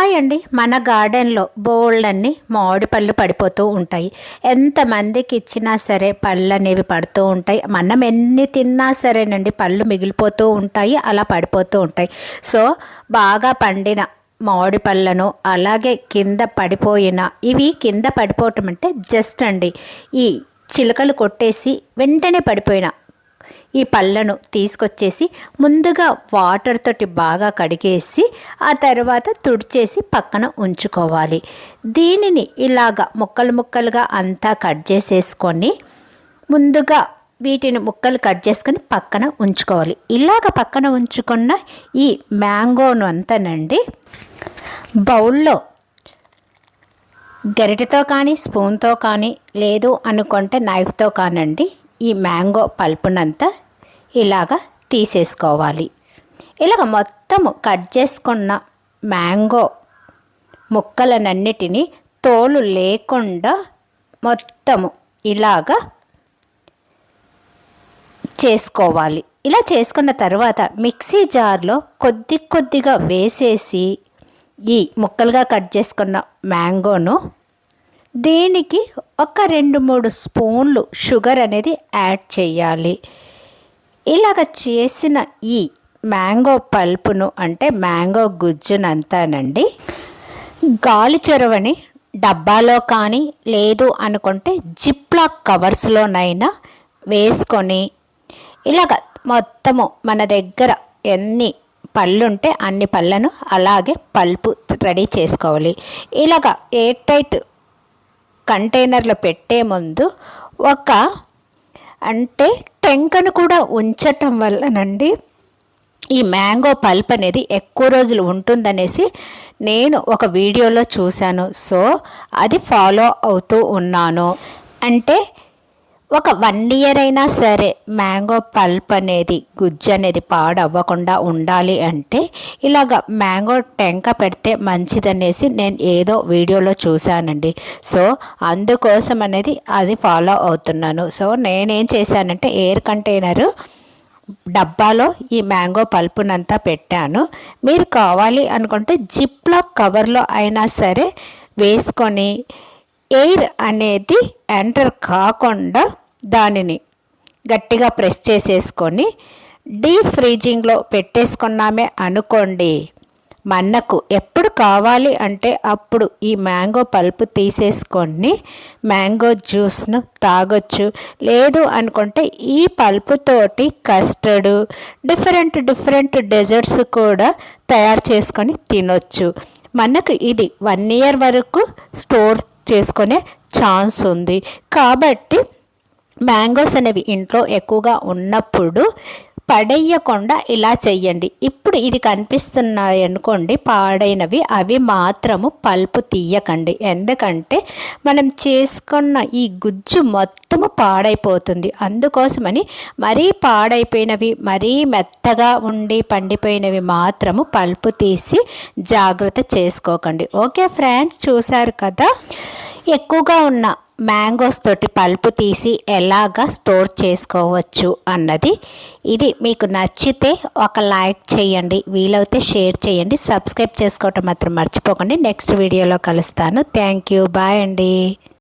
Hi అండి మన గార్డెన్లో బోల్డ్ అన్ని మామిడి పళ్ళు పడిపోతూ ఉంటాయి. ఎంతమందికి ఇచ్చినా సరే పళ్ళు అనేవి పడుతూ ఉంటాయి. మనం ఎన్ని తిన్నా సరేనండి పళ్ళు మిగిలిపోతూ ఉంటాయి అలా పడిపోతూ ఉంటాయి. సో బాగా పండిన మామిడి పళ్ళను అలాగే కింద పడిపోయిన ఇవి కింద పడిపోవటం అంటే జస్ట్ అండి ఈ చిలకలు కొట్టేసి వెంటనే పడిపోయిన ఈ పళ్ళను తీసుకొచ్చేసి ముందుగా వాటర్ తోటి బాగా కడిగేసి ఆ తర్వాత తుడిచేసి పక్కన ఉంచుకోవాలి. దీనిని ఇలాగా ముక్కలు ముక్కలుగా అంతా కట్ చేసేసుకొని ముందుగా వీటిని ముక్కలు కట్ చేసుకొని పక్కన ఉంచుకోవాలి. ఇలాగ పక్కన ఉంచుకున్న ఈ మ్యాంగోను అంతానండి బౌల్లో గరిటతో కానీ స్పూన్తో కానీ లేదు అనుకుంటే నైఫ్తో కానండి ఈ మ్యాంగో పల్పునంతా ఇలాగ తీసేసుకోవాలి. ఇలాగ మొత్తము కట్ చేసుకున్న మ్యాంగో ముక్కలనన్నిటినీ తోలు లేకుండా మొత్తము ఇలాగ చేసుకోవాలి. ఇలా చేసుకున్న తర్వాత మిక్సీ జార్లో కొద్ది కొద్దిగా వేసేసి ఈ ముక్కలుగా కట్ చేసుకున్న మ్యాంగోను దీనికి ఒక రెండు మూడు స్పూన్లు షుగర్ అనేది యాడ్ చేయాలి. ఇలాగ చేసిన ఈ మ్యాంగో పల్పును అంటే మ్యాంగో గుజ్జునంతానండి. గాలి చొరవని డబ్బాలో కానీ లేదు అనుకుంటే జిప్లాక్ కవర్స్లోనైనా వేసుకొని ఇలాగ మొత్తము మన దగ్గర ఎన్ని పళ్ళుంటే అన్ని పళ్ళను అలాగే పల్పు రెడీ చేసుకోవాలి. ఇలాగ ఎయిర్ టైట్ కంటైనర్లో పెట్టే ముందు ఒక అంటే టెంకను కూడా ఉంచటం వల్లనండి ఈ మ్యాంగో పల్ప్ అనేది ఎక్కువ రోజులు ఉంటుందనేసి నేను ఒక వీడియోలో చూశాను. సో అది ఫాలో అవుతూ ఉన్నాను. అంటే ఒక వన్ ఇయర్ అయినా సరే మ్యాంగో పల్ప్ అనేది గుజ్జు అనేది పాడవ్వకుండా ఉండాలి అంటే ఇలాగ మ్యాంగో టెంక పెడితే మంచిదనేసి నేను ఏదో వీడియోలో చూశానండి. సో అందుకోసం అనేది అది ఫాలో అవుతున్నాను. సో నేనేం చేశానంటే ఎయిర్ కంటైనరు డబ్బాలో ఈ మ్యాంగో పల్పునంతా పెట్టాను. మీరు కావాలి అనుకుంటే జిప్లో కవర్లో అయినా సరే వేసుకొని ఎయిర్ అనేది ఎంటర్ కాకుండా దానిని గట్టిగా ప్రెస్ చేసేసుకొని డీప్ ఫ్రీజింగ్లో పెట్టేసుకున్నామే అనుకోండి. మనకు ఎప్పుడు కావాలి అంటే అప్పుడు ఈ మ్యాంగో పల్పు తీసేసుకొని మ్యాంగో జ్యూస్ను తాగొచ్చు. లేదు అనుకుంటే ఈ పల్పుతోటి కస్టర్డ్ డిఫరెంట్ డిఫరెంట్ డెజర్ట్స్ కూడా తయారు చేసుకొని తినొచ్చు. మనకు ఇది వన్ ఇయర్ వరకు స్టోర్ చేసుకునే ఛాన్స్ ఉంది. కాబట్టి మ్యాంగోస్ అనేవి ఇంట్లో ఎక్కువగా ఉన్నప్పుడు పడేయకుండా ఇలా చెయ్యండి. ఇప్పుడు ఇది కనిపిస్తున్నాయి అనుకోండి పాడైనవి అవి మాత్రము పల్పు తీయకండి. ఎందుకంటే మనం చేసుకున్న ఈ గుజ్జు మొత్తము పాడైపోతుంది. అందుకోసమని మరీ పాడైపోయినవి మరీ మెత్తగా ఉండి పండిపోయినవి మాత్రము పల్పు తీసి జాగ్రత్త చేసుకోకండి. ఓకే ఫ్రెండ్స్ చూసారు కదా? ఎక్కువగా ఉన్న మ్యాంగోస్ తోటి పల్పు తీసి ఎలాగా స్టోర్ చేసుకోవచ్చు అన్నది. ఇది మీకు నచ్చితే ఒక లైక్ చేయండి వీలైతే షేర్ చేయండి సబ్స్క్రైబ్ చేసుకోవటం మాత్రం మర్చిపోకండి. నెక్స్ట్ వీడియోలో కలుస్తాను. Thank you. బాయ్ అండి.